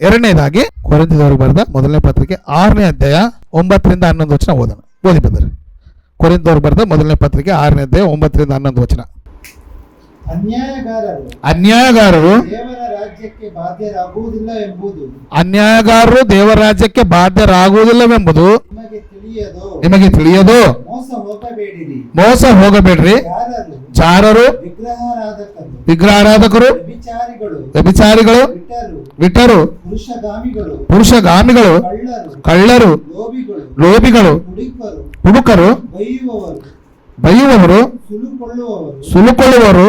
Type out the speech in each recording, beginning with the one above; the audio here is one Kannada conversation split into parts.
ಎರಡನೇದಾಗಿ ಕೊರಿಂಥದವರಿಗೆ ಬರೆದ ಮೊದಲನೇ ಪತ್ರಿಕೆ ಆರನೇ ಅಧ್ಯಾಯ ಒಂಬತ್ತರಿಂದ ಹನ್ನೊಂದು ವಚನ ಓದೋಣ. ಓದಿ ಬಂದರೆ. ಕೊರಿಂಥದವ್ರಿಗೆ ಬರೆದ ಮೊದಲನೇ ಪತ್ರಿಕೆ ಆರನೇ ಅಧ್ಯಾಯ ಒಂಬತ್ತರಿಂದ ಹನ್ನೊಂದು ವಚನ. ಅನ್ಯಾಯಗಾರರು ಅನ್ಯಾಯಗಾರರು ದೇವರಾಜ್ಯಕ್ಕೆ ಬಾಧ್ಯರಾಗುವುದಿಲ್ಲವೆಂಬುದು ನಿಮಗೆ ತಿಳಿಯದು? ಮೋಸ ಹೋಗಬೇಡಿರಿ. ಚಾರರು ಜಾರರು? ವಿಗ್ರಹಾರಾಧಕರು. ವ್ಯಭಿಚಾರಿಗಳು. ವಿಟರು ಪುರುಷಗಾಮಿಗಳು. ಕಳ್ಳರು. ಲೋಭಿಗಳು. ಹುಡುಕರು. ಬೈಯುವವರು. ಸುಲುಕೊಳ್ಳುವರು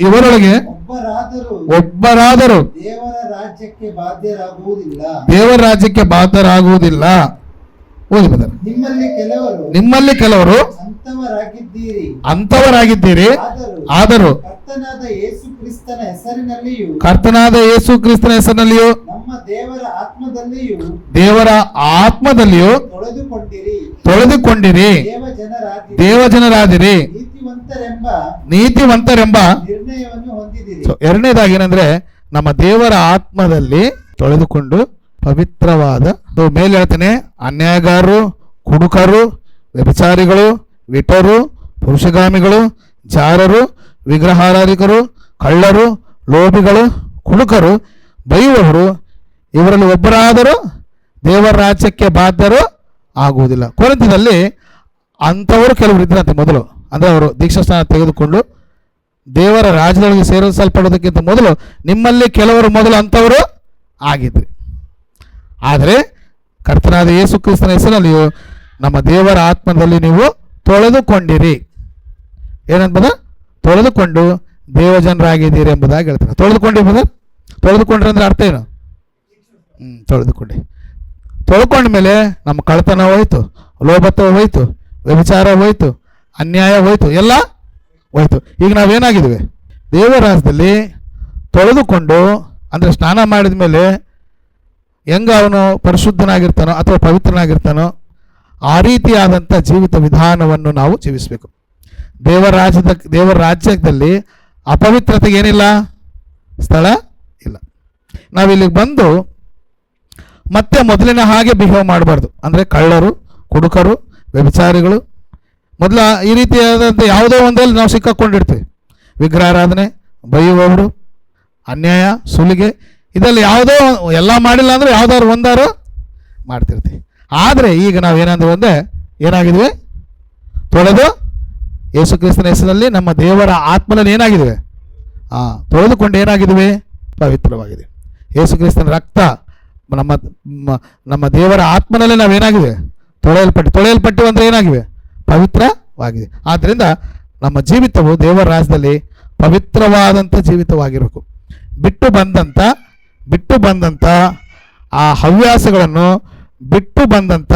ಇವರೊಳಗೆ? ಒಬ್ಬರಾದರೂ ಒಬ್ಬರಾದರೂ? ದೇವರ ರಾಜ್ಯಕ್ಕೆ ಬಾಧ್ಯರಾಗುವುದಿಲ್ಲ. ದೇವರ ರಾಜ್ಯಕ್ಕೆ ಬಾಧ್ಯರಾಗುವುದಿಲ್ಲ. ಓದಿ ಬದಲು ನಿಮ್ಮಲ್ಲಿ ಕೆಲವರು ಅಂತವರಾಗಿದ್ದೀರಿ. ಆದರೂ ಕರ್ತನಾದ ಯೇಸು ಕ್ರಿಸ್ತನ ಹೆಸರಿನಲ್ಲಿಯೂ ದೇವರ ಆತ್ಮದಲ್ಲಿಯೂ ತೊಳೆದುಕೊಂಡಿರಿ. ತೊಳೆದುಕೊಂಡಿರಿ. ದೇವ ಜನರಾದಿ ದೇವಜನರಾದಿರಿ. ನೀತಿವಂತರೆಂಬ ಎರಡನೇದಾಗಿ ಏನಂದ್ರೆ ನಮ್ಮ ದೇವರ ಆತ್ಮದಲ್ಲಿ ತೊಳೆದುಕೊಂಡು ಪವಿತ್ರವಾದ ಮೇಲೆ ಹೇಳ್ತೇನೆ, ಅನ್ಯಾಯಗಾರರು, ಕುಡುಕರು, ವ್ಯಭಿಚಾರಿಗಳು ವಿಟರು ಪುರುಷಗಾಮಿಗಳು, ಜಾರರು, ವಿಗ್ರಹಾರಾಧಿಕರು, ಕಳ್ಳರು, ಲೋಭಿಗಳು, ಕುಡುಕರು, ಬೈಯುವವರು, ಇವರಲ್ಲಿ ಒಬ್ಬರಾದರೂ ದೇವರ ರಾಜ್ಯಕ್ಕೆ ಬಾಧ್ಯರು ಆಗುವುದಿಲ್ಲ. ಕೊರಂತದಲ್ಲಿ ಅಂಥವರು ಕೆಲವರು ಇದ್ರಂತೆ ಮೊದಲು. ಅಂದರೆ ಅವರು ದೀಕ್ಷಾಸ್ನಾನ ತೆಗೆದುಕೊಂಡು ದೇವರ ರಾಜ್ಯದೊಳಗೆ ಸೇರಿಸಲ್ಪಡೋದಕ್ಕಿಂತ ಮೊದಲು ನಿಮ್ಮಲ್ಲಿ ಕೆಲವರು ಮೊದಲು ಅಂಥವರು ಆಗಿದ್ರಿ. ಆದರೆ ಕರ್ತನಾದ ಯೇಸು ಕ್ರಿಸ್ತನ ಹೆಸರಲ್ಲಿಯೂ ನಮ್ಮ ದೇವರ ಆತ್ಮದಲ್ಲಿ ನೀವು ತೊಳೆದುಕೊಂಡಿರಿ. ಏನಂತದ ತೊಳೆದುಕೊಂಡು ದೇವಜನರಾಗಿದ್ದೀರಿ ಎಂಬುದಾಗಿ ಹೇಳ್ತಾರೆ. ತೊಳೆದುಕೊಂಡಿ ಬ್ರದರ್ ತೊಳೆದುಕೊಂಡ್ರೆ ಅಂದ್ರೆ ಅರ್ಥ ಏನು? ಹ್ಞೂ ತೊಳೆದುಕೊಂಡಿ. ತೊಳ್ಕೊಂಡ ಮೇಲೆ ನಮ್ಮ ಕಳ್ತನ ಹೋಯ್ತು, ಲೋಭತ್ವ ಹೋಯ್ತು, ವ್ಯಭಿಚಾರ ಹೋಯ್ತು, ಅನ್ಯಾಯ ಹೋಯ್ತು, ಎಲ್ಲ ಹೋಯ್ತು. ಈಗ ನಾವೇನಾಗಿದ್ದೀವಿ ದೇವರಾಜದಲ್ಲಿ ತೊಳೆದುಕೊಂಡು, ಅಂದರೆ ಸ್ನಾನ ಮಾಡಿದ ಮೇಲೆ ಹೆಂಗ ಅವನು ಪರಿಶುದ್ಧನಾಗಿರ್ತಾನೋ ಅಥವಾ ಪವಿತ್ರನಾಗಿರ್ತಾನೋ ಆ ರೀತಿಯಾದಂಥ ಜೀವಿತ ವಿಧಾನವನ್ನು ನಾವು ಜೀವಿಸಬೇಕು. ದೇವರ ರಾಜ್ಯದ ದೇವರ ರಾಜ್ಯದಲ್ಲಿ ಅಪವಿತ್ರತೆಗೆ ಏನಿಲ್ಲ? ಸ್ಥಳ ಇಲ್ಲ. ನಾವಿಲ್ಲಿಗೆ ಬಂದು ಮತ್ತೆ ಮೊದಲಿನ ಹಾಗೆ ಬಿಹೇವ್ ಮಾಡಬಾರ್ದು. ಅಂದರೆ ಕಳ್ಳರು, ಕುಡುಕರು, ವ್ಯಭಿಚಾರಿಗಳು. ಮೊದಲ ಈ ರೀತಿಯಾದಂಥ ಯಾವುದೋ ಒಂದಲ್ಲಿ ನಾವು ಸಿಕ್ಕಾಕೊಂಡಿರ್ತೀವಿ. ವಿಗ್ರಹಾರಾಧನೆ ಬೈಯುವವರು ಅನ್ಯಾಯ, ಸುಲಿಗೆ ಇದರಲ್ಲಿ ಯಾವುದೋ ಎಲ್ಲ ಮಾಡಿಲ್ಲ ಅಂದರೆ ಯಾವುದಾದ್ರು ಒಂದಾರು ಮಾಡ್ತಿರ್ತೀವಿ. ಆದರೆ ಈಗ ನಾವು ಏನಂದ್ರೆ ಒಂದೇ ಏನಾಗಿದ್ವಿ? ತೊಳೆದು ಯೇಸು ಕ್ರಿಸ್ತನ ಹೆಸರಲ್ಲಿ ನಮ್ಮ ದೇವರ ಆತ್ಮನಲ್ಲಿ ಏನಾಗಿದ್ವಿ? ಹಾಂ ತೊಳೆದುಕೊಂಡು ಏನಾಗಿದ್ವಿ? ಪವಿತ್ರವಾಗಿದೆ ಯೇಸು ಕ್ರಿಸ್ತನ ರಕ್ತ ನಮ್ಮ ನಮ್ಮ ದೇವರ ಆತ್ಮನಲ್ಲಿ ನಾವೇನಾಗಿವೆ ತೊಳೆಯಲ್ಪಟ್ಟು ತೊಳೆಯಲ್ಪಟ್ಟು ಅಂದರೆ ಏನಾಗಿವೆ ಪವಿತ್ರವಾಗಿದೆ ಆದ್ದರಿಂದ ನಮ್ಮ ಜೀವಿತವು ದೇವರ ರಾಜ್ಯದಲ್ಲಿ ಪವಿತ್ರವಾದಂಥ ಜೀವಿತವಾಗಿರಬೇಕು. ಬಿಟ್ಟು ಬಂದಂಥ ಬಿಟ್ಟು ಬಂದಂಥ ಆ ಹವ್ಯಾಸಗಳನ್ನು ಬಿಟ್ಟು ಬಂದಂಥ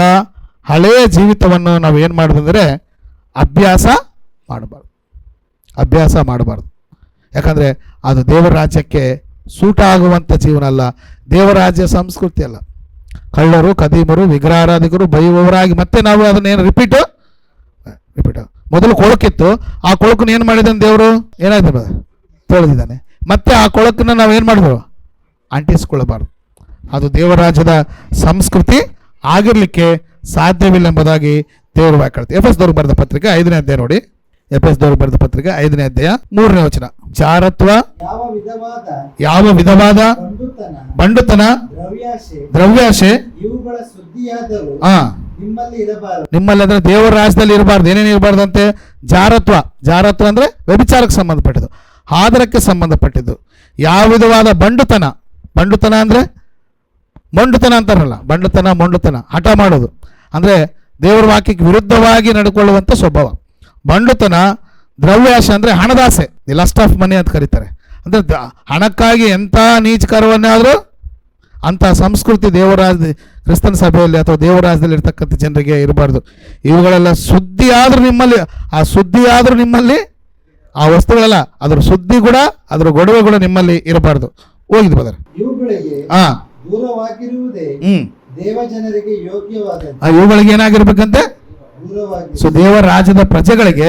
ಹಳೆಯ ಜೀವಿತವನ್ನು ನಾವು ಏನು ಮಾಡೋದಂದರೆ ಅಭ್ಯಾಸ ಮಾಡಬಾರ್ದು. ಅಭ್ಯಾಸ ಮಾಡಬಾರ್ದು. ಯಾಕಂದರೆ ಅದು ದೇವರ ರಾಜ್ಯಕ್ಕೆ ಸೂಟ ಆಗುವಂಥ ಜೀವನ ಅಲ್ಲ. ದೇವರಾಜ್ಯ ಸಂಸ್ಕೃತಿ ಅಲ್ಲ. ಕಳ್ಳರು ಕದೀಮರು ವಿಗ್ರಹಾರಾಧಿಕರು ಬೈಯುವವರಾಗಿ ಮತ್ತೆ ನಾವು ಅದನ್ನೇನು ರಿಪೀಟು ರಿಪೀಟ್ ಮೊದಲು ಕೊಳಕಿತ್ತು. ಆ ಕೊಳಕನ್ನು ಏನು ಮಾಡಿದ್ದಾನೆ ದೇವರು? ಏನಾಯ್ತು? ತೊಳೆದಿದ್ದಾನೆ. ಮತ್ತೆ ಆ ಕೊಳಕನ್ನು ನಾವು ಏನು ಮಾಡಿದ್ರು ಅಂಟಿಸ್ಕೊಳ್ಳಬಾರ್ದು. ಅದು ದೇವರಾಜ್ಯದ ಸಂಸ್ಕೃತಿ ಆಗಿರಲಿಕ್ಕೆ ಸಾಧ್ಯವಿಲ್ಲ ಎಂಬುದಾಗಿ ದೇವರು ವ್ಯಾಖ್ಯಾನ ಎಫ್ ಎಸ್ ದೌರ್ ಬರೆದ ಪತ್ರಿಕೆ ಐದನೇ ಅಧ್ಯಾಯ ನೋಡಿ. ಎಫ್ ಎಸ್ ದೌರ್ ಬರೆದ ಪತ್ರಿಕೆ ಐದನೇ ಅಧ್ಯಾಯ ಮೂರನೇ ವಚನ. ಜಾರತ್ವ ಯಾವ ವಿಧವಾದ ಬಂಡುತನ, ದ್ರವ್ಯಾಶೆ, ಆ, ನಿಮ್ಮಲ್ಲಿ ಇರಬಾರದು ಅಂದ್ರೆ ದೇವರ ರಾಜ್ಯದಲ್ಲಿ ಇರಬಾರ್ದು, ಏನೇನು ಇರಬಾರ್ದಂತೆ? ಜಾರತ್ವ. ಜಾರತ್ವ ಅಂದ್ರೆ ವ್ಯಭಿಚಾರಕ್ಕೆ ಸಂಬಂಧಪಟ್ಟಿದ್ದು ಆದರಕ್ಕೆ ಸಂಬಂಧಪಟ್ಟಿದ್ದು. ಯಾವ ವಿಧವಾದ ಬಂಡುತನ ಬಂಡುತನ ಅಂದರೆ ಮಂಡುತನ ಅಂತಾರಲ್ಲ, ಬಂಡುತನ, ಮಂಡುತನ, ಹಠ ಮಾಡೋದು. ಅಂದರೆ ದೇವರ ವಾಕ್ಯಕ್ಕೆ ವಿರುದ್ಧವಾಗಿ ನಡ್ಕೊಳ್ಳುವಂಥ ಸ್ವಭಾವ. ಬಂಡುತನ ದ್ರವ್ಯಾಶ ಅಂದರೆ ಹಣದಾಸೆ ಲಸ್ಟ್ ಆಫ್ ಮನಿ ಅಂತ ಕರೀತಾರೆ. ಅಂದರೆ ಹಣಕ್ಕಾಗಿ ಎಂಥ ನೀಚಕರವನ್ನಾದರೂ ಅಂಥ ಸಂಸ್ಕೃತಿ ದೇವರಾಜ, ಕ್ರಿಸ್ತನ ಸಭೆಯಲ್ಲಿ ಅಥವಾ ದೇವರಾಜದಲ್ಲಿ ಇರ್ತಕ್ಕಂಥ ಜನರಿಗೆ ಇರಬಾರ್ದು. ಇವುಗಳೆಲ್ಲ ಸುದ್ದಿ ಆದರೂ ನಿಮ್ಮಲ್ಲಿ, ಆ ಸುದ್ದಿ ಆದರೂ ನಿಮ್ಮಲ್ಲಿ, ಆ ವಸ್ತುಗಳೆಲ್ಲ, ಅದರ ಸುದ್ದಿ ಕೂಡ, ಅದರ ಗೊಡವೆ ಕೂಡ ನಿಮ್ಮಲ್ಲಿ ಇರಬಾರ್ದು. ಹೋಗಿದ್ದು ಬದರ್ ಇವುಗಳಿಗೆ ಹಾ ಹ್ಮ್. ಏನಾಗಿರ್ಬೇಕಂತೆ? ಸೊ ದೇವರ ರಾಜ್ಯದ ಪ್ರಜೆಗಳಿಗೆ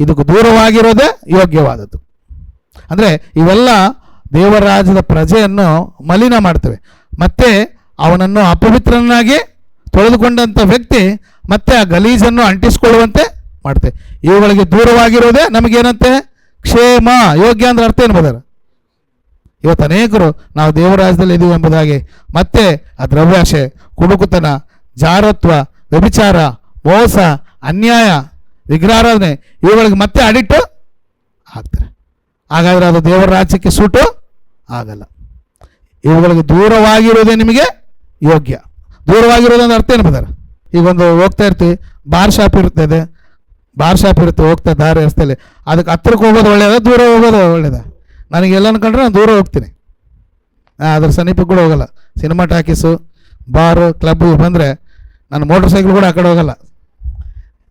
ಇದಕ್ಕೆ ದೂರವಾಗಿರೋದೇ ಯೋಗ್ಯವಾದದ್ದು. ಅಂದರೆ ಇವೆಲ್ಲ ದೇವರ ರಾಜ್ಯದ ಪ್ರಜೆಯನ್ನು ಮಲಿನ ಮಾಡ್ತವೆ. ಮತ್ತೆ ಅವನನ್ನು ಅಪವಿತ್ರನಾಗಿ ತೊಳೆದುಕೊಂಡಂಥ ವ್ಯಕ್ತಿ ಮತ್ತೆ ಆ ಗಲೀಜನ್ನು ಅಂಟಿಸಿಕೊಳ್ಳುವಂತೆ ಮಾಡ್ತೇವೆ. ಇವುಗಳಿಗೆ ದೂರವಾಗಿರೋದೇ ನಮಗೇನಂತೆ? ಕ್ಷೇಮ. ಯೋಗ್ಯ ಅಂದ್ರೆ ಅರ್ಥ ಏನು ಬದರ ಇವತ್ತು ಅನೇಕರು ನಾವು ದೇವರಾಜ್ಯದಲ್ಲಿ ಇದೀವಿ ಎಂಬುದಾಗಿ. ಮತ್ತೆ ಆ ದ್ರವ್ಯಾಶೆ, ಕುಡುಕುತನ, ಜಾರತ್ವ, ವ್ಯಭಿಚಾರ, ಮೋಸ, ಅನ್ಯಾಯ, ವಿಗ್ರಹಾರಾಧನೆ ಇವುಗಳಿಗೆ ಮತ್ತೆ ಅಡಿಕ್ಟು ಆಗ್ತಾರೆ. ಹಾಗಾದ್ರೆ ಅದು ದೇವರ ರಾಜ್ಯಕ್ಕೆ ಸೂಟು ಆಗಲ್ಲ. ಇವುಗಳಿಗೆ ದೂರವಾಗಿರೋದೇ ನಿಮಗೆ ಯೋಗ್ಯ. ದೂರವಾಗಿರೋದಂದ್ರೆ ಅರ್ಥ ಏನು ಬದಾರ ಈಗ ಒಂದು ಹೋಗ್ತಾ ಇರ್ತೀವಿ, ಬಾರ್ ಶಾಪ್ ಇರ್ತದೆ ಬಾರ್ ಶಾಪ್ ಇರುತ್ತೆ, ಹೋಗ್ತಾ ದಾರಿ ರಸ್ತೆಯಲ್ಲಿ. ಅದಕ್ಕೆ ಹತ್ರಕ್ಕೆ ಹೋಗೋದು ಒಳ್ಳೆಯದ ದೂರ ಹೋಗೋದು ಒಳ್ಳೇದ? ನನಗೆ ಎಲ್ಲ ಅನ್ಕೊಂಡ್ರೆ ನಾನು ದೂರ ಹೋಗ್ತೀನಿ. ಅದ್ರ ಸಮೀಪ ಕೂಡ ಹೋಗಲ್ಲ. ಸಿನಿಮಾ ಟಾಕೀಸು ಬಾರು ಕ್ಲಬ್ ಬಂದರೆ ನಾನು ಮೋಟ್ರ್ ಸೈಕಲ್ ಕೂಡ ಆ ಕಡೆ ಹೋಗಲ್ಲ.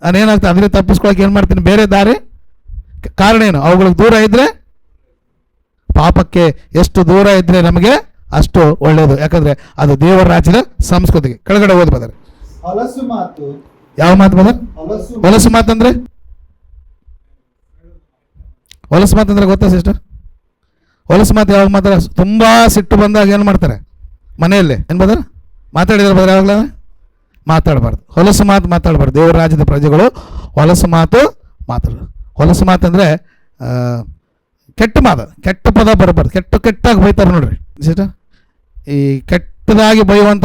ನಾನೇನಾಗ್ತದೆ ಅಂದರೆ ತಪ್ಪಿಸ್ಕೊಳಕ್ಕೆ ಏನು ಮಾಡ್ತೀನಿ? ಬೇರೆ ದಾರಿ? ಕಾರಣ ಏನು? ಅವುಗಳಿಗೆ ದೂರ ಇದ್ದರೆ ಪಾಪಕ್ಕೆ ಎಷ್ಟು ದೂರ ಇದ್ದರೆ ನಮಗೆ ಅಷ್ಟು ಒಳ್ಳೆಯದು ಯಾಕಂದರೆ ಅದು ದೇವರ ರಾಜ್ಯದ ಸಂಸ್ಕೃತಿಗೆ. ಕೆಳಗಡೆ ಹೋದ್ ಬದಾರೆ ಹೊಲಸು ಮಾತು. ಯಾವ ಮಾತು ಬದರ್ ಹೊಲಸು ಮಾತಂದ್ರೆ? ಹೊಲಸು ಮಾತಂದ್ರೆ ಗೊತ್ತಾ ಸಿಸ್ಟರ್? ಹೊಲಸು ಮಾತು ಯಾವಾಗ ಮಾತಾಡ ತುಂಬ ಸಿಟ್ಟು ಬಂದಾಗ ಏನು ಮಾಡ್ತಾರೆ? ಮನೆಯಲ್ಲಿ. ಏನು ಬದರ ಮಾತಾಡಿದ್ರೆ ಬದ್ರ ಯಾವಾಗಲ? ಮಾತಾಡಬಾರ್ದು. ಹೊಲಸು ಮಾತು ಮಾತಾಡಬಾರ್ದು. ದೇವರ ರಾಜ್ಯದ ಪ್ರಜೆಗಳು ಹೊಲಸು ಮಾತು ಮಾತಾಡ ಹೊಲಸು ಮಾತಂದರೆ ಕೆಟ್ಟ ಮಾತು. ಕೆಟ್ಟ ಪದ ಬರಬಾರ್ದು. ಕೆಟ್ಟ ಕೆಟ್ಟಾಗಿ ಬೈತಾರೆ ನೋಡ್ರಿ. ಈ ಕೆಟ್ಟದಾಗಿ ಬೈಯುವಂಥ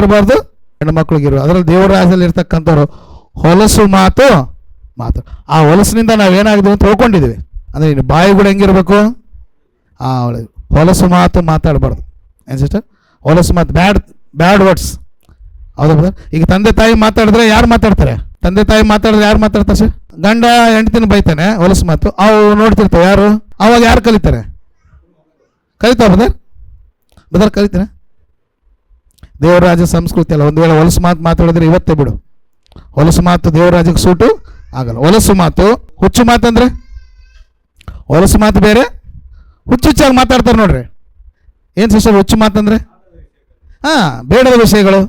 ಇರಬಾರ್ದು, ಹೆಣ್ಣು ಮಕ್ಕಳಿಗೆ ಇರಬಾರ್ದು. ಅದರಲ್ಲಿ ದೇವರ ರಾಜ್ಯದಲ್ಲಿ ಇರ್ತಕ್ಕಂಥವ್ರು ಹೊಲಸು ಮಾತು ಮಾತು ಆ ಹೊಲಸಿನಿಂದ ನಾವೇನಾಗಿದ್ದೀವಿ ಅಂತ ತಿಳ್ಕೊಂಡಿದ್ದೀವಿ. ಅಂದರೆ ಇನ್ನು ಬಾಯಿಗಳು ಹೆಂಗಿರ್ಬೇಕು? ಆ ಹೊಲಸು ಮಾತು ಮಾತಾಡಬಾರ್ದು. ಏನು ಸಿಸ್ಟರ್ ಹೊಲಸು ಮಾತು ಬ್ಯಾಡ್ ಬ್ಯಾಡ್ ವರ್ಡ್ಸ್ ಹೌದಾ? ಈಗ ತಂದೆ ತಾಯಿ ಮಾತಾಡಿದ್ರೆ ಯಾರು ಮಾತಾಡ್ತಾರೆ? ತಂದೆ ತಾಯಿ ಮಾತಾಡಿದ್ರೆ ಯಾರು ಮಾತಾಡ್ತಾರೆ ಸರ್ ಗಂಡ ಹೆಂಡತಿನ ಬೈತಾನೆ ಹೊಲಸು ಮಾತು. ಅವು ನೋಡ್ತಿರ್ತಾವೆ ಯಾರು? ಅವಾಗ ಯಾರು ಕಲಿತಾರೆ? ಕಲಿತಾವ ಬದರ್ ಬದರ್ ಕಲಿತಾನೆ ದೇವರಾಜ ಸಂಸ್ಕೃತಿ ಅಲ್ಲ. ಒಂದು ವೇಳೆ ಹೊಲಸು ಮಾತು ಮಾತಾಡಿದ್ರೆ ಇವತ್ತೇ ಬಿಡು. ಹೊಲಸು ಮಾತು ದೇವರಾಜಕ್ಕೆ ಸೂಟು ಆಗಲ್ಲ. ಹೊಲಸು ಮಾತು ಹುಚ್ಚು ಮಾತಂದ್ರೆ? ಹೊಲಸು ಮಾತು ಬೇರೆ ಹುಚ್ಚುಚ್ಚಾಗಿ ಮಾತಾಡ್ತಾರೆ ನೋಡ್ರಿ. ಏನು ಸಿಸ್ಟರ್ ಹುಚ್ಚು ಮಾತಂದ್ರೆ? ಹಾಂ, ಬೇಡದ ವಿಷಯಗಳು.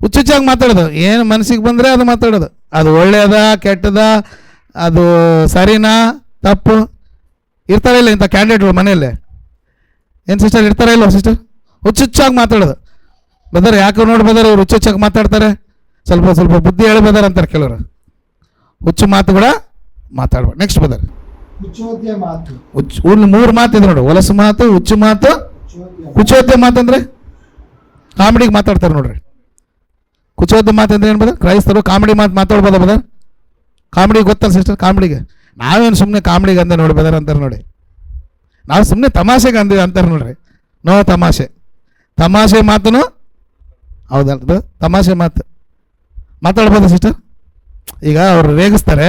ಹುಚ್ಚುಚ್ಚಾಗಿ ಮಾತಾಡೋದು. ಏನು ಮನಸ್ಸಿಗೆ ಬಂದರೆ ಅದು ಮಾತಾಡೋದು. ಅದು ಒಳ್ಳೆಯದ ಕೆಟ್ಟದ, ಅದು ಸರಿನಾ, ತಪ್ಪು? ಇರ್ತಾರೆ ಇಲ್ಲ ಇಂಥ ಕ್ಯಾಂಡಿಡೇಟ್ಗಳು ಮನೆಯಲ್ಲೇ? ಏನು ಸಿಸ್ಟರ್ ಇರ್ತಾರೆ ಇಲ್ಲ ಸಿಸ್ಟರ್? ಹುಚ್ಚುಚ್ಚಾಗಿ ಮಾತಾಡೋದು. ಬದರ್ ಯಾಕೆ ನೋಡಿ ಬದರ್ ಇವ್ರು ಹುಚ್ಚುಚ್ಚಾಗಿ ಮಾತಾಡ್ತಾರೆ? ಸ್ವಲ್ಪ ಸ್ವಲ್ಪ ಬುದ್ಧಿ ಹೇಳಿ ಬದರ್ ಅಂತಾರೆ ಕೆಲವರು. ಹುಚ್ಚು ಮಾತು ಕೂಡ ಮಾತಾಡ್ಬೋದು ನೆಕ್ಸ್ಟ್ ಬದರ್. ಒಂದು ಮೂರು ಮಾತು ಇದೆ ನೋಡು. ಹೊಲಸು ಮಾತು ಹುಚ್ಚು ಮಾತು ಕುಚೋದ್ಯ ಮಾತು. ಮಾತಂದ್ರೆ ಕಾಮಿಡಿಗೆ ಮಾತಾಡ್ತಾರೆ ನೋಡ್ರಿ. ಕುಚೋದ್ಯ ಮಾತಂದ್ರೆ ಏನು ಬದ ಕ್ರೈಸ್ತರು ಕಾಮಿಡಿ ಮಾತು ಮಾತಾಡ್ಬೋದ ಬದ ಕಾಮಿಡಿ ಗೊತ್ತಲ್ಲ ಸಿಸ್ಟರ್ ಕಾಮಿಡಿಗೆ? ನಾವೇನು ಸುಮ್ಮನೆ ಕಾಮಿಡಿಗೆ ಅಂದೆ ನೋಡಿ ಬದರ್ ಅಂತಾರೆ ನೋಡಿ. ನಾವು ಸುಮ್ಮನೆ ತಮಾಷೆಗೆ ಅಂದಿವಿ ಅಂತಾರೆ ನೋಡ್ರಿ. ನೋ ತಮಾಷೆ. ತಮಾಷೆ ಮಾತನು ಹೌದಲ್ಲ brother? ತಮಾಷೆ ಮಾತು. ಮಾತಾಡ್ಬೋದಾ ಸಿಸ್ಟರ್ ಈಗ ಅವ್ರು ರೇಗಿಸ್ತಾರೆ.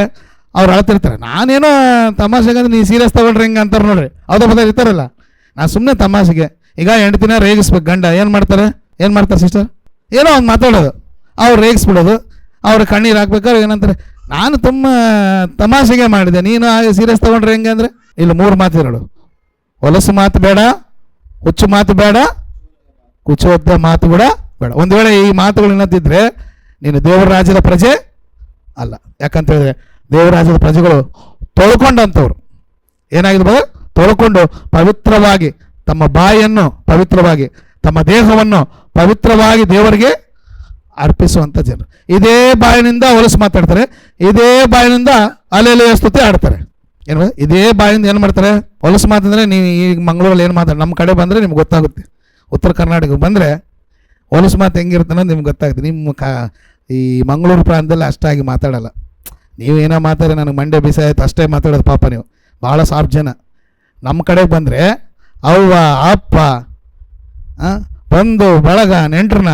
ಅವ್ರು ಅಳ್ತಿರ್ತಾರೆ ನಾನೇನೋ ತಮಾಷೆಗೆ ಅಂದ್ರೆ ನೀವು ಸೀರಿಯಸ್ ತಗೊಳ್ರಿ ಹಿಂಗೆ ಅಂತಾರೆ ನೋಡ್ರಿ. ಅವ್ರ ಬದ ಇರ್ತಾರಲ್ಲ ನಾನು ಸುಮ್ಮನೆ ತಮಾಷೆಗೆ, ಈಗ ಹೆಂಡ್ತಿನ ರೇಗಿಸ್ಬೇಕು, ಗಂಡ, ಏನು ಮಾಡ್ತಾರೆ? ಏನು ಮಾಡ್ತಾರೆ ಸಿಸ್ಟರ್ ಏನೋ ಒಂದು ಮಾತಾಡೋದು. ಅವ್ರು ರೇಗಿಸ್ಬಿಡೋದು, ಅವ್ರ ಕಣ್ಣೀರು ಹಾಕ್ಬೇಕಾದ್ರೆ ಏನಂತಾರೆ, ನಾನು ತುಂಬ ತಮಾಷೆಗೆ ಮಾಡಿದೆ, ನೀನು ಹಾಗೆ ಸೀರಿಯಸ್ ತೊಗೊಂಡ್ರೆ ಹೆಂಗೆ ಅಂದರೆ? ಇಲ್ಲಿ ಮೂರು ಮಾತು ನೋಡು ಹೊಲಸು ಮಾತು ಬೇಡ, ಹುಚ್ಚು ಮಾತು ಬೇಡ ಕುಚೋದ್ಯ ಮಾತು ಕೂಡ ಬೇಡ. ಒಂದು ವೇಳೆ ಈ ಮಾತುಗಳು ಏನಂತಿದ್ರೆ ನೀನು ದೇವರ ರಾಜ್ಯದ ಪ್ರಜೆ ಅಲ್ಲ. ಯಾಕಂತ ಹೇಳಿದ್ರೆ ದೇವರ ರಾಜ್ಯದ ಪ್ರಜೆಗಳು ತೊಳ್ಕೊಂಡಂಥವ್ರು. ಏನಾಗಿದೆ ಬದ ತೊಳ್ಕೊಂಡು ಪವಿತ್ರವಾಗಿ ತಮ್ಮ ಬಾಯಿಯನ್ನು ಪವಿತ್ರವಾಗಿ, ತಮ್ಮ ದೇಹವನ್ನು ಪವಿತ್ರವಾಗಿ ದೇವರಿಗೆ ಅರ್ಪಿಸುವಂಥ ಜನರು. ಇದೇ ಬಾಯಿನಿಂದ ಹೊಲಸು ಮಾತಾಡ್ತಾರೆ. ಇದೇ ಬಾಯಿನಿಂದ ಅಲೆಲೆ ಸ್ತುತಿ ಆಡ್ತಾರೆ ಏನು? ಇದೇ ಬಾಯಿಂದ ಏನು ಮಾಡ್ತಾರೆ? ಹೊಲಸು ಮಾತಂದರೆ ನೀವು ಈಗ ಮಂಗಳೂರಲ್ಲಿ ಏನು ಮಾತಾಡ, ನಮ್ಮ ಕಡೆ ಬಂದರೆ ನಿಮ್ಗೆ ಗೊತ್ತಾಗುತ್ತೆ. ಉತ್ತರ ಕರ್ನಾಟಕಕ್ಕೆ ಬಂದರೆ ಹೊಲಸು ಮಾತು ಹೆಂಗಿರುತ್ತೆ ಅನ್ನೋದು ನಿಮ್ಗೆ ಗೊತ್ತಾಗುತ್ತೆ. ನಿಮ್ಮ ಕಾ ಈ ಮಂಗಳೂರು ಪ್ರಾಂತದಲ್ಲಿ ಅಷ್ಟಾಗಿ ಮಾತಾಡಲ್ಲ. ನೀವು ಏನೋ ಮಾತಾಡಿ ನನಗೆ ಮಂಡ್ಯ ಬಿಸಾಯ್ತು ಅಷ್ಟೇ ಮಾತಾಡೋದು ಪಾಪ ನೀವು. ಭಾಳ ಸಾಫ್ಟ್ ಜನ. ನಮ್ಮ ಕಡೆಗೆ ಬಂದರೆ, ಅವ್ವ, ಅಪ್ಪ ಬಂದು ಬಳಗ, ನೆಂಟ್ರನ್ನ,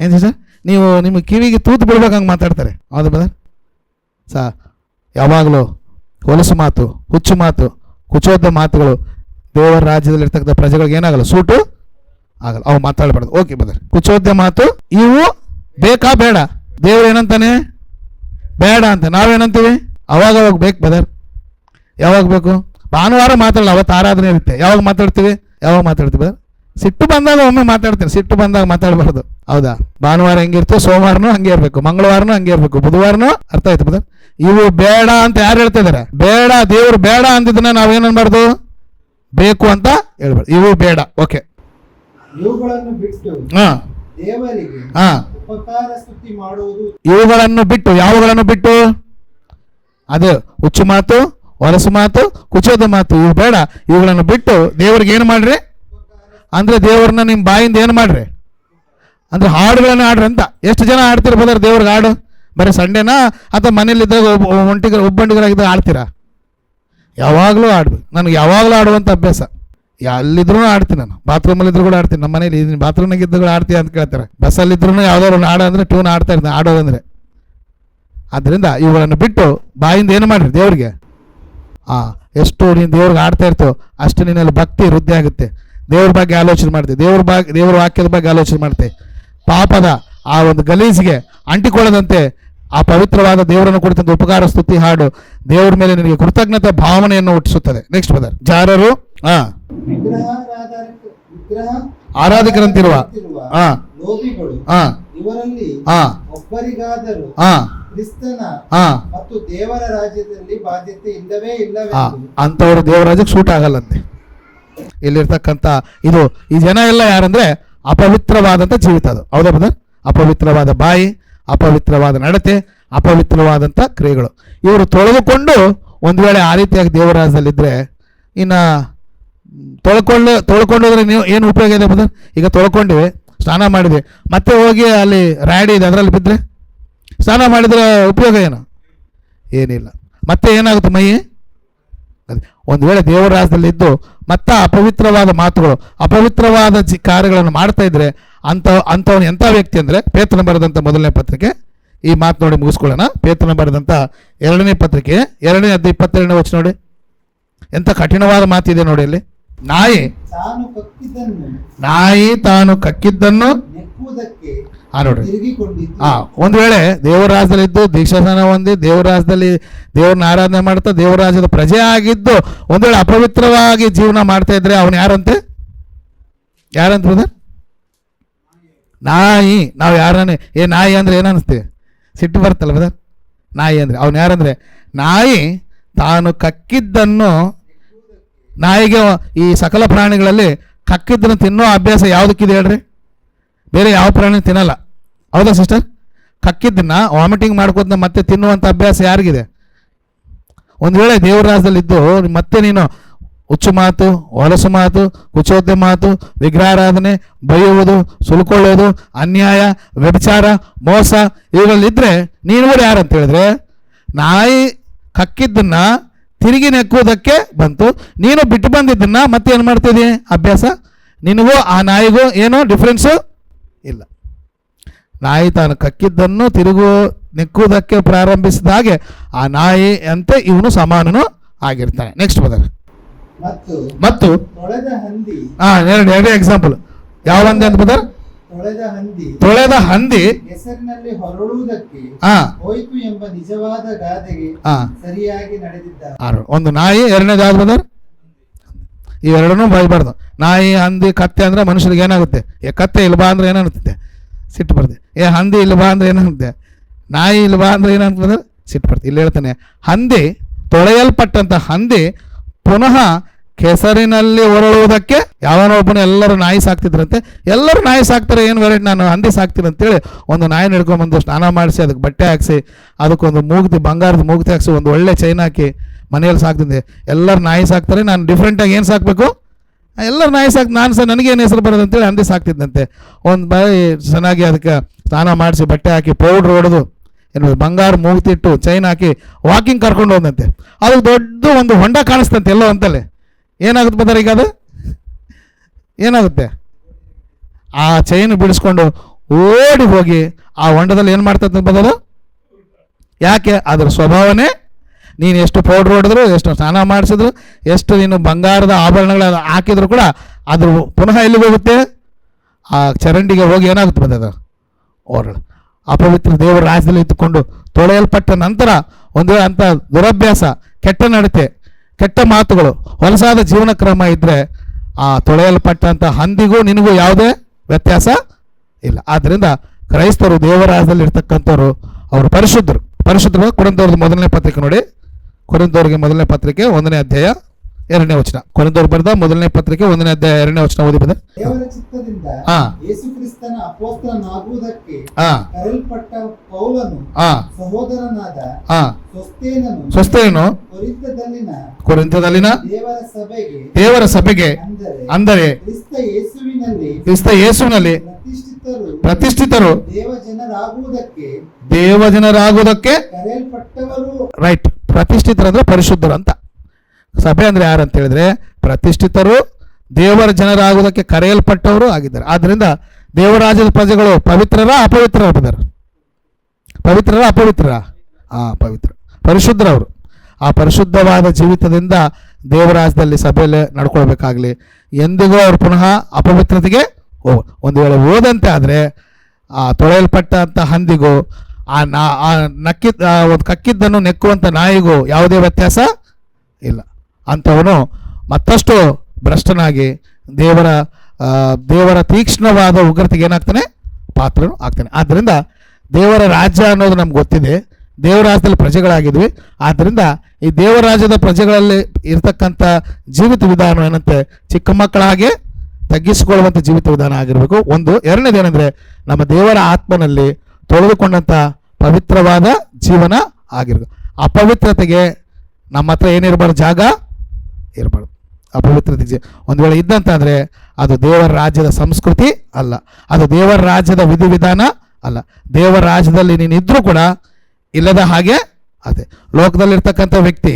ಏನು ಸರ್, ನೀವು ನಿಮ್ಮ ಕಿವಿಗೆ ತೂತು ಬಿಡ್ಬೇಕು ಹಂಗೆ ಮಾತಾಡ್ತಾರೆ. ಹೌದು ಬದರ್ ಸಾ, ಯಾವಾಗಲೂ ಹೊಲಸು ಮಾತು, ಹುಚ್ಚು ಮಾತು ಹುಚ್ಚೋದ ಮಾತುಗಳು, ದೇವರ ರಾಜ್ಯದಲ್ಲಿರ್ತಕ್ಕಂಥ ಪ್ರಜೆಗಳಿಗೆ ಏನಾಗಲ್ಲ, ಸೂಟು ಆಗಲ್ಲ. ಅವು ಮಾತಾಡಬಾರ್ದು. ಓಕೆ ಬದರ್ ಕುಚೋದ್ಯ ಮಾತು, ಇವು ಬೇಕಾ ಬೇಡ. ದೇವ್ರು ಏನಂತಾನೆ? ಬೇಡ ಅಂತ ನಾವೇನಂತೀವಿ? ಅವಾಗ ಅವಾಗ ಬೇಕು ಬದರ್ ಯಾವಾಗ ಬೇಕು? ಭಾನುವಾರ ಮಾತಾಡಲ್ಲ ಅವತ್ತು ಆರಾಧನೆ ಇರುತ್ತೆ. ಯಾವಾಗ ಮಾತಾಡ್ತೀವಿ? ಯಾವಾಗ ಮಾತಾಡ್ತೀವಿ ಬದರ್ ಸಿಟ್ಟು ಬಂದಾಗ ಒಮ್ಮೆ ಮಾತಾಡ್ತೀನಿ. ಸಿಟ್ಟು ಬಂದಾಗ ಮಾತಾಡಬಾರ್ದು. ಹೌದಾ? ಭಾನುವಾರ ಹೆಂಗಿರ್ತೋ ಸೋಮವಾರನೂ ಹಂಗೆ ಇರಬೇಕು. ಮಂಗಳವಾರನೂ ಹಂಗೆ ಇರಬೇಕು. ಬುಧವಾರನೂ ಅರ್ಥ ಆಯ್ತು ಬದರ್ ಇವು ಬೇಡ ಅಂತ ಯಾರು ಹೇಳ್ತಾ ಇದಾರೆ ಬೇಡ ದೇವ್ರು ಬೇಡ ಅಂದಿದ್ದನ್ನ ನಾವೇನು ಅನ್ಬಾರ್ದು? ಬೇಕು ಅಂತ ಹೇಳ್ಬಾರ್ದು. ಇವು ಬೇಡ. ಓಕೆ ಹಾ. ಇವುಗಳನ್ನು ಬಿಟ್ಟು ಯಾವುಗಳನ್ನು ಬಿಟ್ಟು? ಅದು ಹುಚ್ಚು ಮಾತು ಹೊಲಸು ಮಾತು ಕುಚೋದ ಮಾತು ಇವು ಬೇಡ. ಇವುಗಳನ್ನು ಬಿಟ್ಟು ದೇವ್ರಿಗೆ ಏನು ಮಾಡ್ರಿ? ಅಂದ್ರೆ ದೇವ್ರನ್ನ ನಿಮ್ಮ ಬಾಯಿಂದ ಏನು ಮಾಡ್ರಿ? ಅಂದ್ರೆ ಹಾಡುಗಳನ್ನು ಆಡ್ರಿ ಅಂತ. ಎಷ್ಟು ಜನ ಆಡ್ತಿರ್ಬೋದಾರೆ ದೇವ್ರಿಗೆ ಹಾಡು? ಬರೀ ಸಂಡೇನಾ ಅಥವಾ ಮನೇಲಿದ್ದಾಗ ಒಬ್ಬ- ಒಂಟಿಗರ ಒಬ್ಬಂಟಿಗರಾಗಿದ್ದಾಗ ಆಡ್ತೀರಾ ಯಾವಾಗಲೂ ಆಡ್ಬೇಕು ನನಗೆ ಯಾವಾಗಲೂ ಆಡುವಂಥ ಅಭ್ಯಾಸ. ಎಲ್ಲಿದ್ರು ಆಡ್ತೀನಿ ನಾನು. ಬಾತ್ರೂಮಲ್ಲಿ ಇದ್ರು ಕೂಡ ಆಡ್ತೀನಿ. ನಮ್ಮ ಮನೇಲಿ ಬಾತ್ರೂಮ್ನಾಗ ಕೂಡ ಆಡ್ತೀಯ ಅಂತ ಕೇಳ್ತಾರೆ. ಬಸ್ಸಲ್ಲಿದ್ರು ಯಾವ್ದಾದ್ರು ಒಂದು ಹಾಡು ಅಂದರೆ ಟ್ಯೂನ್ ಆಡ್ತಾ ಇರ್ತೀನಿ. ಆಡೋದಂದ್ರೆ ಆದ್ದರಿಂದ ಇವುಗಳನ್ನು ಬಿಟ್ಟು ಬಾಯಿಂದ ಏನು ಮಾಡ್ರಿ ದೇವ್ರಿಗೆ? ಆ, ಎಷ್ಟು ನೀನು ದೇವ್ರಿಗೆ ಆಡ್ತಾ ಇರ್ತೋ ಅಷ್ಟು ನಿನ್ನಲ್ಲಿ ಭಕ್ತಿ, ವೃದ್ಧಿ ಆಗುತ್ತೆ. ದೇವ್ರ ಬಗ್ಗೆ ಆಲೋಚನೆ ಮಾಡ್ತೀವಿ ದೇವ್ರ ಬಗ್ಗೆ ದೇವ್ರ ವಾಕ್ಯದ ಬಗ್ಗೆ ಆಲೋಚನೆ ಮಾಡ್ತೀವಿ ಪಾಪದ ಆ ಒಂದು ಗಲೀಜಿಗೆ ಅಂಟಿಕೊಳ್ಳದಂತೆ ಆ ಪವಿತ್ರವಾದ ದೇವರನ್ನು ಕೊಡ್ತಂತ ಉಪಕಾರ, ಸ್ತುತಿ, ಹಾಡು ದೇವರ ಮೇಲೆ ನಿನಗೆ ಕೃತಜ್ಞತೆ ಭಾವನೆಯನ್ನು ಹುಟ್ಟಿಸುತ್ತದೆ. ನೆಕ್ಸ್ಟ್ ಬದರ್ ಜಾರರು? ಹಾ. ಆರಾಧಕರಂತಿರುವ. ಅಂತವರು ಹಾ. ಲೋಭಿಗಳು. ಹಾ. ಇವರಲ್ಲಿ ಹಾ. ಒಬ್ಬರಿಗಾದರೂ ಹಾ. ಕ್ರಿಸ್ತನ ಹಾ. ಮತ್ತು ದೇವರ ರಾಜ್ಯದಲ್ಲಿ ಬಾಧ್ಯತೆ ಇಲ್ಲವೇ ಸೂಟ್ ಆಗಲ್ಲಂತೆ. ಇಲ್ಲಿರ್ತಕ್ಕಂಥ ಇದು ಈ ಜನ ಎಲ್ಲ ಯಾರಂದ್ರೆ ಅಪವಿತ್ರವಾದಂಥ ಜೀವಿತ ಅದು. ಹೌದಾ ಬ್ರದರ್ ಅಪವಿತ್ರವಾದ ಬಾಯಿ ಅಪವಿತ್ರವಾದ ನಡತೆ ಅಪವಿತ್ರವಾದಂಥ ಕ್ರಿಯೆಗಳು. ಇವರು ತೊಳೆದುಕೊಂಡು ಒಂದು ವೇಳೆ ಆ ರೀತಿಯಾಗಿ ದೇವರಾಜದಲ್ಲಿದ್ದರೆ ಇನ್ನು ತೊಳ್ಕೊಂಡು ತೊಳ್ಕೊಂಡೋದ್ರೆ ನೀವು ಏನು ಉಪಯೋಗ ಇದೆ ಬದ ಈಗ ತೊಳ್ಕೊಂಡಿವೆ, ಸ್ನಾನ ಮಾಡಿದೆ. ಮತ್ತೆ ಹೋಗಿ ಅಲ್ಲಿ ರಾಡಿ ಇದೆ, ಅದರಲ್ಲಿ ಬಿದ್ದರೆ ಸ್ನಾನ ಮಾಡಿದ್ರೆ ಉಪಯೋಗ ಏನು? ಏನಿಲ್ಲ. ಮತ್ತೆ ಏನಾಗುತ್ತೆ ಮೈ ಅದೇ, ಒಂದು ವೇಳೆ ದೇವರ ರಾಜ್ಯದಲ್ಲಿದ್ದು ಮತ್ತೆ ಅಪವಿತ್ರವಾದ ಮಾತುಗಳು, ಅಪವಿತ್ರವಾದ ಜಿ ಕಾರ್ಯಗಳನ್ನು ಮಾಡ್ತಾ ಇದ್ರೆ ಅಂಥ ಅಂಥವನು ಎಂಥ ವ್ಯಕ್ತಿ ಅಂದರೆ, ಪೇತ್ರನ ಬರೆದಂಥ ಮೊದಲನೇ ಪತ್ರಿಕೆ. ಈ ಮಾತು ನೋಡಿ ಮುಗಿಸ್ಕೊಳ್ಳೋಣ. ಪೇತ್ರನ ಬರೆದಂಥ ಎರಡನೇ ಪತ್ರಿಕೆ, ಎರಡನೇ ಅದು ಇಪ್ಪತ್ತೆರಡನೇ ವಚನ ನೋಡಿ. ಎಂಥ ಕಠಿಣವಾದ ಮಾತಿದೆ ನೋಡಿ ಅಲ್ಲಿ. ನಾಯಿ. ನಾಯಿ ತಾನು ಕಕ್ಕಿದ್ದನ್ನು ಹಾ ನೋಡ್ರಿ. ಹಾ ಒಂದ್ ವೇಳೆ ದೇವರಾಜದಲ್ಲಿದ್ದು ದೀಕ್ಷಾಸನ ಹೊಂದಿ ದೇವರಾಜದಲ್ಲಿ ದೇವ್ರನ್ನ ಆರಾಧನೆ ಮಾಡ್ತಾ ದೇವರಾಜದ ಪ್ರಜೆ ಆಗಿದ್ದು ಒಂದು ವೇಳೆ ಅಪವಿತ್ರವಾಗಿ ಜೀವನ ಮಾಡ್ತಾ ಇದ್ರೆ ಅವನು ಯಾರಂತೆ? ಯಾರಂತ ಬ್ರದರ್ ನಾಯಿ. ನಾವು ಯಾರನ್ನೇ? ಏ ನಾಯಿ ಅಂದ್ರೆ ಏನನ್ನಿಸ್ತೀವಿ ಸಿಟ್ಟು ಬರ್ತಲ್ಲ ಬ್ರದರ್ ನಾಯಿ ಅಂದ್ರೆ. ಅವನು ಯಾರಂದ್ರೆ? ನಾಯಿ ತಾನು ಕಕ್ಕಿದ್ದನ್ನು ನಾಯಿಗೆ ಈ ಸಕಲ ಪ್ರಾಣಿಗಳಲ್ಲಿ ಕಕ್ಕಿದ್ದನ್ನು ತಿನ್ನೋ ಅಭ್ಯಾಸ ಯಾವುದಕ್ಕಿದೆ ಹೇಳ್ರಿ? ಬೇರೆ ಯಾವ ಪ್ರಾಣಿ ತಿನ್ನಲ್ಲ. ಹೌದಾ ಸಿಸ್ಟರ್? ಕಕ್ಕಿದ್ದನ್ನ ವಾಮಿಟಿಂಗ್ ಮಾಡ್ಕೋತ ಮತ್ತೆ ತಿನ್ನುವಂಥ ಅಭ್ಯಾಸ ಯಾರಿಗಿದೆ? ಒಂದು ವೇಳೆ ದೇವರಾಜದಲ್ಲಿದ್ದು ಮತ್ತೆ ನೀನು ಹುಚ್ಚು ಮಾತು, ಹೊಲಸು ಮಾತು, ಕುಚೋದ್ಯ ಮಾತು ವಿಗ್ರಹಾರಾಧನೆ ಬೈಯುವುದು ಸುಲ್ಕೊಳ್ಳೋದು ಅನ್ಯಾಯ, ವ್ಯಭಿಚಾರ, ಮೋಸ ಇವುಗಳಲ್ಲಿದ್ದರೆ ನೀನು ಕೂಡ ಯಾರಂತ ಹೇಳಿದ್ರೆ ನಾಯಿ ಕಕ್ಕಿದ್ದನ್ನ ತಿರುಗಿ ನೆಕ್ಕುವುದಕ್ಕೆ ಬಂತು. ನೀನು ಬಿಟ್ಟು ಬಂದಿದ್ದನ್ನ ಮತ್ತೆ ಏನು ಮಾಡ್ತಿದ್ದಿ? ಅಭ್ಯಾಸ? ನಿನಗೂ ಆ ನಾಯಿಗೂ ಏನೋ ಡಿಫ್ರೆನ್ಸು ಇಲ್ಲ. ನಾಯಿ ತಾನು ಕಕ್ಕಿದ್ದನ್ನು ತಿರುಗು ನೆಕ್ಕುವುದಕ್ಕೆ ಪ್ರಾರಂಭಿಸಿದ ಹಾಗೆ ಆ ನಾಯಿ ಅಂತೆ ಇವನು ಸಮಾನನು ಆಗಿರ್ತಾನೆ. ನೆಕ್ಸ್ಟ್ ಬದಲ ಮತ್ತು ಹಾಂ ಎರಡು ಎರಡೇ ಎಕ್ಸಾಂಪಲ್ ಯಾವ ಒಂದೇ ಅಂತ ಬದರ್ ತೊಳೆದ ಹಂದಿ ಹೆಸರಿನಲ್ಲಿ ಹೊರಳುವುದಕ್ಕೆ ಹೋಯ್ತು ಎಂಬ ನಿಜವಾದ ಗಾದೆಗೆ ಸರಿಯಾಗಿ ನಡೆದಿದ್ದಾರೆ ಒಂದು ನಾಯಿ ಎರಡನೇ ಯಾವ್ದು ಬ್ರದರ್ ಇವೆರಡನ್ನೂ ಬೈಬಾರ್ದು. ನಾಯಿ ಹಂದಿ ಕತ್ತೆ ಅಂದ್ರೆ ಮನುಷ್ಯರಿಗೆ ಏನಾಗುತ್ತೆ? ಏ ಕತ್ತೆ ಇಲ್ಬಾ ಅಂದ್ರೆ ಏನಾಗುತ್ತೆ ಸಿಟ್ಟು ಬರ್ತದೆ ಏ ಹಂದಿ ಇಲ್ಬಾ ಅಂದ್ರೆ ಏನಾಗುತ್ತೆ ನಾಯಿ ಇಲ್ಬಾ ಅಂದ್ರೆ ಏನಾಗ್ತದೆ ಸಿಟ್ಟು ಬರ್ತದೆ ಇಲ್ಲಿ ಹೇಳ್ತಾನೆ. ಹಂದಿ ತೊಳೆಯಲ್ಪಟ್ಟಂತ ಹಂದಿ ಪುನಃ ಕೆಸರಿನಲ್ಲಿ ಹೊರಳುವುದಕ್ಕೆ ಯಾವನೊಬ್ಬನು ಎಲ್ಲರೂ ನಾಯಿ ಸಾಕ್ತಿದ್ರಂತೆ. ಎಲ್ಲರೂ ನಾಯಿ ಸಾಕ್ತಾರೆ, ಏನು ವೆರೈಟಿ ನಾನು ಹಂದಿ ಸಾಕ್ತೀನಿ ಅಂತೇಳಿ ಒಂದು ನಾಯಿ ನಡ್ಕೊಂಡ್ಬಂದು ಸ್ನಾನ ಮಾಡಿಸಿ, ಅದಕ್ಕೆ ಬಟ್ಟೆ ಹಾಕಿಸಿ, ಅದಕ್ಕೊಂದು ಮೂಗ್ತಿ, ಬಂಗಾರದ ಮೂಗ್ತಿ ಹಾಕ್ಸಿ, ಒಂದು ಒಳ್ಳೆ ಚೈನ್ ಹಾಕಿ ಮನೆಯಲ್ಲಿ ಸಾಕ್ತಿದ್ದೆ. ಎಲ್ಲರೂ ನಾಯಿ ಸಾಕ್ತಾರೆ, ನಾನು ಡಿಫ್ರೆಂಟಾಗಿ ಏನು ಸಾಕಬೇಕು? ಎಲ್ಲರೂ ನಾಯಿ ಸಾಕು, ನಾನು ಸಹ ನನಗೇನು ಹೆಸರು ಬರೋದು ಅಂತೇಳಿ ಹಂದಿ ಸಾಕ್ತಿದ್ದಂತೆ ಒಂದು ಬಾರಿ ಚೆನ್ನಾಗಿ ಅದಕ್ಕೆ ಸ್ನಾನ ಮಾಡಿಸಿ, ಬಟ್ಟೆ ಹಾಕಿ ಪೌಡ್ರ್ ಹೊಡೆದು ಏನು ಬಂಗಾರ ಮೂಗ್ತಿಟ್ಟು ಚೈನ್ ಹಾಕಿ ವಾಕಿಂಗ್ ಕರ್ಕೊಂಡು ಹೋದಂತೆ ಅದಕ್ಕೆ ದೊಡ್ಡ ಒಂದು ಹೊಂಡ ಕಾಣಿಸ್ತಂತೆ ಎಲ್ಲೋ ಅಂತಲೇ. ಏನಾಗುತ್ತೆ ಬದರ ಈಗ ಅದು? ಏನಾಗುತ್ತೆ? ಆ ಚೈನ್ ಬಿಡಿಸ್ಕೊಂಡು ಓಡಿ ಹೋಗಿ ಆ ಹೊಂಡದಲ್ಲಿ ಏನು ಮಾಡ್ತದೆ ಬದಲು ಯಾಕೆ? ಅದರ ಸ್ವಭಾವನೇ ನೀನು ಎಷ್ಟು ಪೌಡ್ರ್ ಹೊಡೆದ್ರು, ಎಷ್ಟು ಸ್ನಾನ ಮಾಡಿಸಿದ್ರು, ಎಷ್ಟು ನೀನು ಬಂಗಾರದ ಆಭರಣಗಳ ಹಾಕಿದ್ರು ಕೂಡ ಅದು ಪುನಃ ಎಲ್ಲಿಗೆ ಹೋಗುತ್ತೆ? ಆ ಚರಂಡಿಗೆ ಹೋಗಿ ಏನಾಗುತ್ತೆ ಬಂದದ ಓರಳು ಅಪವಿತ್ರ ದೇವರ ರಾಜ್ಯದಲ್ಲಿ ಇದ್ದುಕೊಂಡು ತೊಳೆಯಲ್ಪಟ್ಟ ನಂತರ ಒಂದು ಅಂಥ ದುರಭ್ಯಾಸ, ಕೆಟ್ಟ ನಡತೆ ಕೆಟ್ಟ ಮಾತುಗಳು, ಹೊಲಸಾದ ಜೀವನ ಕ್ರಮ ಇದ್ದರೆ ಆ ತೊಳೆಯಲ್ಪಟ್ಟಂಥ ಹಂದಿಗೂ ನಿನಗೂ ಯಾವುದೇ ವ್ಯತ್ಯಾಸ ಇಲ್ಲ. ಆದ್ದರಿಂದ ಕ್ರೈಸ್ತರು ದೇವರಾಜದಲ್ಲಿ ಇರ್ತಕ್ಕಂಥವ್ರು ಅವರು ಪರಿಶುದ್ಧರು. ಪರಿಶುದ್ಧರು ಕುರಂತವ್ರದ್ದು ಮೊದಲನೇ ಪತ್ರಿಕೆ ನೋಡಿ. ಕುರಂತವ್ರಿಗೆ ಮೊದಲನೇ ಪತ್ರಿಕೆ ಒಂದನೇ ಅಧ್ಯಾಯ ಎರಡನೇ ವಚನ. ಕೊನೆದವ್ರು ಬರೆದ ಮೊದಲನೇ ಪತ್ರಿಕೆ ಒಂದನೇ ಅಧ್ಯಾಯ ಎರಡನೇ ವಚನ ಓದಿ ಬಂದ ಸ್ವಸ್ಥೇನು ಕೊರಿಂತದಲ್ಲಿನ ದೇವರ ಸಭೆಗೆ ಅಂದರೆ ಕ್ರಿಸ್ತ ಯೇಸುವಿನಲ್ಲಿ ಪ್ರತಿಷ್ಠಿತರು ದೇವ ಜನರಾಗುವುದಕ್ಕೆ ದೇವಜನರಾಗುವುದಕ್ಕೆ ಕರೆಯಲ್ಪಟ್ಟವರು. ರೈಟ್. ಪ್ರತಿಷ್ಠಿತರು ಅಂದ್ರೆ ಪರಿಶುದ್ಧರು ಅಂತ. ಸಭೆ ಅಂದರೆ ಯಾರು ಅಂತ ಹೇಳಿದ್ರೆ ಪ್ರತಿಷ್ಠಿತರು ದೇವರ ಜನರಾಗುವುದಕ್ಕೆ ಕರೆಯಲ್ಪಟ್ಟವರು ಆಗಿದ್ದಾರೆ. ಆದ್ದರಿಂದ ದೇವರಾಜದ ಪ್ರಜೆಗಳು ಪವಿತ್ರರ ಅಪವಿತ್ರರ ಬ್ರದರ್ ಪವಿತ್ರರ, ಅಪವಿತ್ರರ? ಆ, ಪವಿತ್ರ. ಪರಿಶುದ್ಧರವರು. ಆ ಪರಿಶುದ್ಧವಾದ ಜೀವಿತದಿಂದ ದೇವರಾಜದಲ್ಲಿ ಸಭೆಯಲ್ಲಿ ನಡ್ಕೊಳ್ಬೇಕಾಗಲಿ. ಎಂದಿಗೂ ಅವರು ಪುನಃ ಅಪವಿತ್ರತೆಗೆ ಹೋಗ ಒಂದು ವೇಳೆ ಹೋದಂತೆ ಆದರೆ ಆ ತೊಳೆಯಲ್ಪಟ್ಟಂಥ ಹಂದಿಗೂ, ಆ ನಾ, ಆ ನಕ್ಕಿದ್ದ ಒಂದು ಕಕ್ಕಿದ್ದನ್ನು ನೆಕ್ಕುವಂಥ ನಾಯಿಗೂ ಯಾವುದೇ ವ್ಯತ್ಯಾಸ ಇಲ್ಲ. ಅಂಥವನು ಮತ್ತಷ್ಟು ಭ್ರಷ್ಟನಾಗಿ ದೇವರ ದೇವರ ತೀಕ್ಷ್ಣವಾದ ಉಗ್ರತೆಗೆ ಏನಾಗ್ತಾನೆ? ಪಾತ್ರನು ಆಗ್ತಾನೆ. ಆದ್ದರಿಂದ ದೇವರ ರಾಜ್ಯ ಅನ್ನೋದು ನಮ್ಗೆ ಗೊತ್ತಿದೆ. ದೇವರ ರಾಜ್ಯದಲ್ಲಿ ಪ್ರಜೆಗಳಾಗಿದ್ವಿ. ಆದ್ದರಿಂದ ಈ ದೇವರ ರಾಜ್ಯದ ಪ್ರಜೆಗಳಲ್ಲಿ ಇರತಕ್ಕಂಥ ಜೀವಿತ ವಿಧಾನ ಏನಂತೆ? ಚಿಕ್ಕ ಮಕ್ಕಳಾಗೆ ತಗ್ಗಿಸಿಕೊಳ್ಳುವಂಥ ಜೀವಿತ ವಿಧಾನ ಆಗಿರಬೇಕು. ಒಂದು ಎರಡನೇದೇನೆಂದರೆ ನಮ್ಮ ದೇವರ ಆತ್ಮನಲ್ಲಿ ತೊಳೆದುಕೊಂಡಂಥ ಪವಿತ್ರವಾದ ಜೀವನ ಆಗಿರಬೇಕು. ಅಪವಿತ್ರತೆಗೆ ನಮ್ಮ ಹತ್ರ ಏನಿರಬಾರ್ದು? ಜಾಗ? ಇರಬಾರ್ದು ಪವಿತ್ರ ಜೀ ಒಂದು ವೇಳೆ ಇದ್ದಂತಂದರೆ ಅದು ದೇವರ ರಾಜ್ಯದ ಸಂಸ್ಕೃತಿ ಅಲ್ಲ. ಅದು ದೇವರ ರಾಜ್ಯದ ವಿಧಿವಿಧಾನ ಅಲ್ಲ. ದೇವರ ರಾಜ್ಯದಲ್ಲಿ ನೀನಿದ್ರೂ ಕೂಡ ಇಲ್ಲದ ಹಾಗೆ ಅದೇ. ಲೋಕದಲ್ಲಿರ್ತಕ್ಕಂಥ ವ್ಯಕ್ತಿ,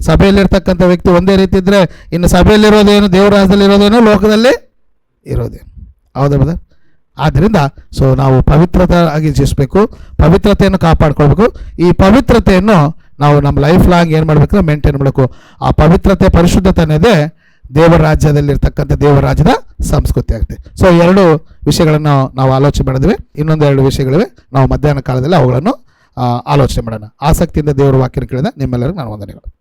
ಸಭೆಯಲ್ಲಿರ್ತಕ್ಕಂಥ ವ್ಯಕ್ತಿ ಒಂದೇ ರೀತಿ ಇದ್ದರೆ ಇನ್ನು ಸಭೆಯಲ್ಲಿರೋದೇನು, ದೇವರ ರಾಜ್ಯದಲ್ಲಿ ಇರೋದೇನು, ಲೋಕದಲ್ಲಿ ಇರೋದೇನು ಹೌದಾ ಬ್ರದರ್ ಆದ್ದರಿಂದ ಸೊ ನಾವು ಪವಿತ್ರತೆ ಆಗಿ ಜೀವಿಸಬೇಕು, ಪವಿತ್ರತೆಯನ್ನು ಕಾಪಾಡ್ಕೊಳ್ಬೇಕು. ಈ ಪವಿತ್ರತೆಯನ್ನು ನಾವು ನಮ್ಮ ಲೈಫ್ ಲಾಂಗ್ ಏನು ಮಾಡಬೇಕಂದ್ರೆ ಮೇಂಟೈನ್ ಮಾಡಬೇಕು. ಆ ಪವಿತ್ರತೆ ಪರಿಶುದ್ಧತೆ ಅನ್ನೋದೇ ದೇವರ ರಾಜ್ಯದಲ್ಲಿರ್ತಕ್ಕಂಥ ದೇವರ ರಾಜ್ಯದ ಸಂಸ್ಕೃತಿ ಆಗುತ್ತೆ. ಸೊ ಎರಡು ವಿಷಯಗಳನ್ನು ನಾವು ಆಲೋಚನೆ ಮಾಡಿದ್ವಿ. ಇನ್ನೊಂದೆರಡು ವಿಷಯಗಳಿವೆ. ನಾವು ಮಧ್ಯಾಹ್ನ ಕಾಲದಲ್ಲಿ ಅವುಗಳನ್ನು ಆಲೋಚನೆ ಮಾಡೋಣ. ಆಸಕ್ತಿಯಿಂದ ದೇವರ ವಾಕ್ಯ ಕೇಳಿದ ನಿಮ್ಮೆಲ್ಲರಿಗೂ ನಾನು ವಂದನೆಗಳು.